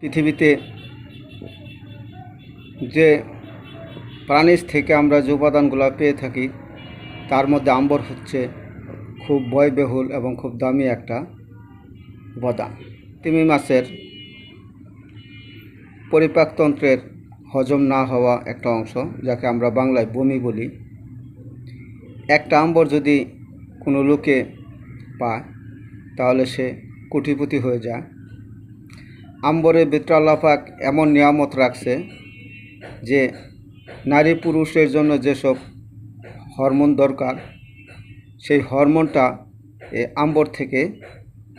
পৃথিবীতে যে প্রাণীজ থেকে আমরা যে উপাদানগুলো পেয়ে থাকি, তার মধ্যে আম্বর হচ্ছে খুব ব্যয়বহুল এবং খুব দামি একটা উপাদান। তিমি মাছের পরিপাকতন্ত্রের হজম না হওয়া একটা অংশ, যাকে আমরা বাংলায় বমি বলি। একটা আম্বর যদি কোনো লোকে পায়, তাহলে সে কোটিপতি হয়ে যায়। আম্বরে বিত্রাল্লাপাক এমন নিয়ামত রাখছে যে নারী পুরুষের জন্য যেসব হরমোন দরকার, সেই হরমোনটা এই আম্বর থেকে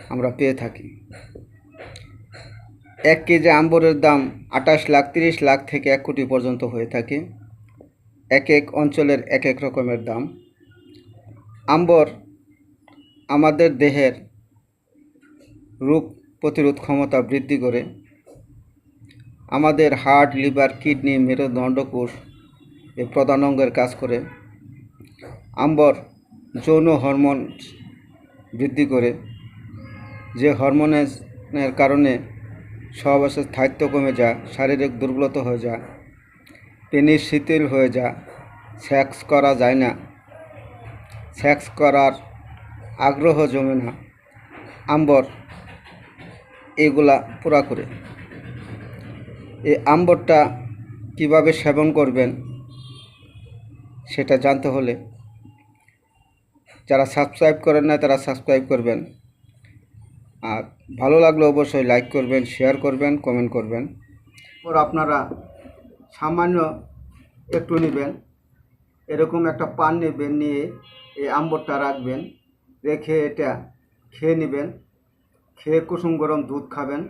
আমরা পেয়ে থাকি। এক কেজি আম্বরের দাম আঠাশ লাখ, তিরিশ লাখ থেকে এক কোটি পর্যন্ত হয়ে থাকে। এক এক অঞ্চলের এক এক রকমের দাম। আম্বর আমাদের দেহের রোগ প্রতিরোধ ক্ষমতা বৃদ্ধি করে আমাদের হার্ট, লিভার, কিডনি, মেরুদণ্ড, কোষ এই প্রধান অঙ্গের কাজ করে। আম্বর যৌন হরমোন বৃদ্ধি করে, যে হরমোনের কারণে সহবাসের স্থায়িত্ব কমে যায়, শারীরিক দুর্বলতা হয়ে যায়, পেনিস শিথিল হয়ে যায়, সেক্স করা যায় না, সেক্স করার আগ্রহ জমে না। আম্বর এগুলা পুরা করে। এই আম্বরটা কীভাবে সেবন করবেন সেটা জানতে হলে যারা সাবস্ক্রাইব করেন না তারা সাবস্ক্রাইব করবেন। আর ভালো লাগলে অবশ্যই লাইক করবেন শেয়ার করবেন কমেন্ট করবেন। ওর আপনারা সামান্য একটু নেবেন। এরকম একটা পান নেবেন, নিয়ে এই আম্বরটা রাখবেন। রেখে এটা খেয়ে নেবেন। খেয়ে কুসুম গরম দুধ খাবেন।